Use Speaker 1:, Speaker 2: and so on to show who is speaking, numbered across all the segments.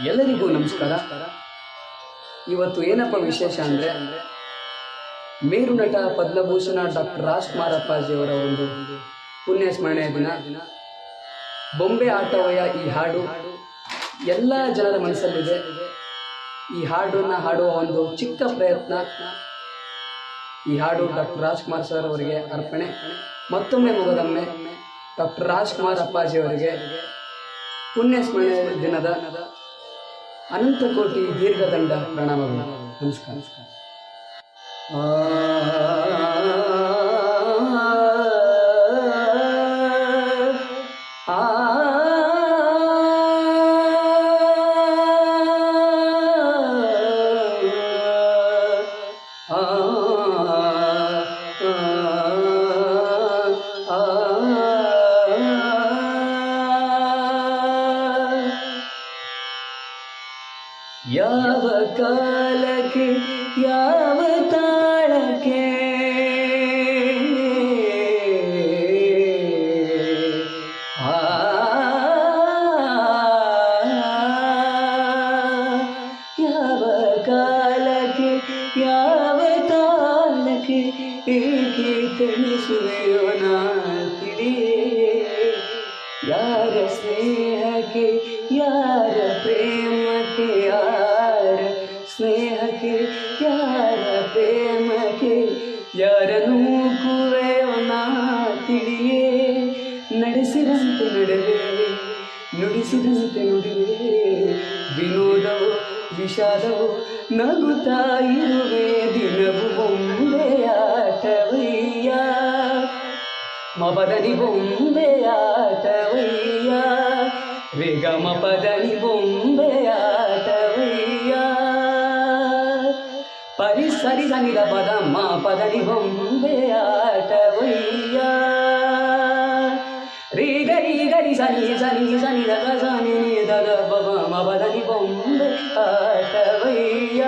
Speaker 1: ಎಲ್ಲರಿಗೂ ನಮಸ್ಕಾರ. ಇವತ್ತು ಏನಪ್ಪ ವಿಶೇಷ ಅಂದರೆ ಮೇರು ನಟ ಪದ್ಮಭೂಷಣ ಡಾಕ್ಟರ್ ರಾಜ್ಕುಮಾರ್ ಅಪ್ಪಾಜಿಯವರ ಒಂದು ಪುಣ್ಯ ಸ್ಮರಣೆಯ ದಿನ. ಬೊಂಬೆ ಆಟವಯ ಈ ಹಾಡು ಎಲ್ಲ ಜನರ ಮನಸ್ಸಲ್ಲಿದೆ. ಈ ಹಾಡನ್ನ ಹಾಡುವ ಒಂದು ಚಿಕ್ಕ ಪ್ರಯತ್ನ. ಈ ಹಾಡು ಡಾಕ್ಟರ್ ರಾಜ್ಕುಮಾರ್ ಸರ್ ಅವರಿಗೆ ಅರ್ಪಣೆ. ಮತ್ತೊಮ್ಮೆ ಮುಗದೊಮ್ಮೆ ಡಾಕ್ಟರ್ ರಾಜ್ಕುಮಾರ್ ಅಪ್ಪಾಜಿಯವರಿಗೆ ಪುಣ್ಯ ಸ್ಮರಣೆ ದಿನದ ಅನಂತ ಕೋಟಿ ದೀರ್ಘದಂಡ ಪ್ರಣಾಮಗಳು. ನಮಸ್ಕಾರ. ನಮಸ್ಕಾರ. ಯಾವ ಕಾಲಕ್ಕೆ ಯಾವ ತಾಳಕ್ಕೆ ಆ ಯಾವ ಕಾಲಕ್ಕೆ ಯಾವ ತಾಳಕ್ಕೆ ಏಕೆ ತಣಿಸುವೆಯೋ ನಾ ತಿಳಿಯೇ ಯಾರ ಸ್ನೇಹಕ್ಕೆ ಯಾರ ಪ್ರೇಮಕ್ಕೆ ಪ್ರೇಮಕ್ಕೆ ಯಾರ ನೂಕುವೆಯೋ ನಾ ತಿಳಿಯೇ ನಡೆಸಿದಂತೆ ನಡೆವೆ ನುಡಿಸಿದಂತೆ ನುಡಿವೆ ವಿನೋದವು ವಿಷಾದವು ನಗುತ್ತಾ ಇರುವೆ ದಿನವು ಬೊಂಬೆಯಾಟವಯ್ಯ ಮಪದನಿ ಬೊಂಬೆಯಾಟವಯ್ಯ ರಿಗ ಮಪದನಿ ಬೊಂಬೆಯಾಟವಯ್ಯ ಪರಿ ಸರಿ ಸನಿದ ಪದ ಮ ಪದನಿ ಬೊಂಬೆಯಾಟವಯ್ಯ సరి సరి సని పద మా పదని బొంబే ఆటవయ్య రీ గరి గరి సని సని సని దగ సని దగ బబ మా పదని బొంబే ఆటవయ్య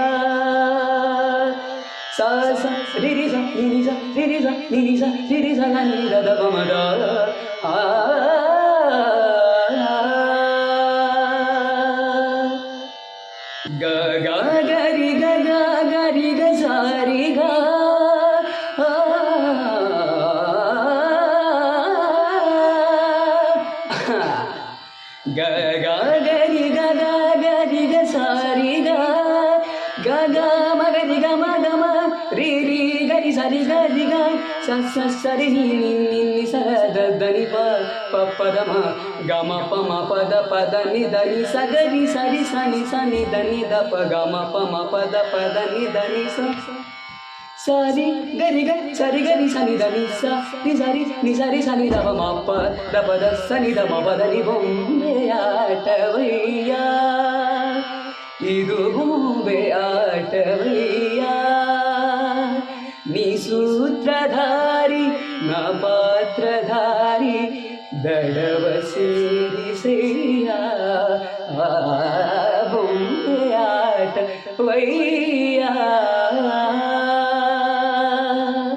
Speaker 1: సా స రిరి స నిరి స రిరి స నిరి స రిరి స గని దగ బమ డా ఆ. గగా గరి గగా గరి గ సారి గగా మగరి గ మగమ రి రి గరి సరి గరి గ స సరి ని ని ని స ద దని ప ప పద మ గ మ ప మ పద పద ని ద ని స గరి సరి సని సని దని ద ప గ మ ప మ పద పద ని ద స ನಿ ದ ನಿ ಸ ಗ ರಿ ಸ ರಿ ಸ ನಿ ಸ ನಿ ದ ನಿ ದ ಪ ಗ ಮ ಪ ಮ ಪ ದ ಪ ದ ನಿ ದ ನಿ ಸ ಸರಿ ಗರಿ ಗರಿ ಸರಿ ಗರಿ ಸನಿ ದ ನಿ ಸ ನಿ ಸರಿ ನಿ ಸರಿ ಸನಿ ದ ಪ ಮ ಪ ದ ಪ ದ ಸನಿ ದ ಮ ಪ ದ ನಿ ಬೊಂಬೆಯಾಟವಯ್ಯ ಇದು ಬೊಂಬೆ ಆಟವಯ್ಯ ನೀ ಸೂತ್ರಧಾರಿ ನಾ ಪಾತ್ರಧಾರಿ ದಡವ ಸೇರಿಸೆಯ ಬೊಂಬೆ ಆಟ ವಯ್ಯ